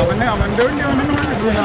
അവനെ അവന്റെ വേണ്ടി അവനെ ഇവിടെ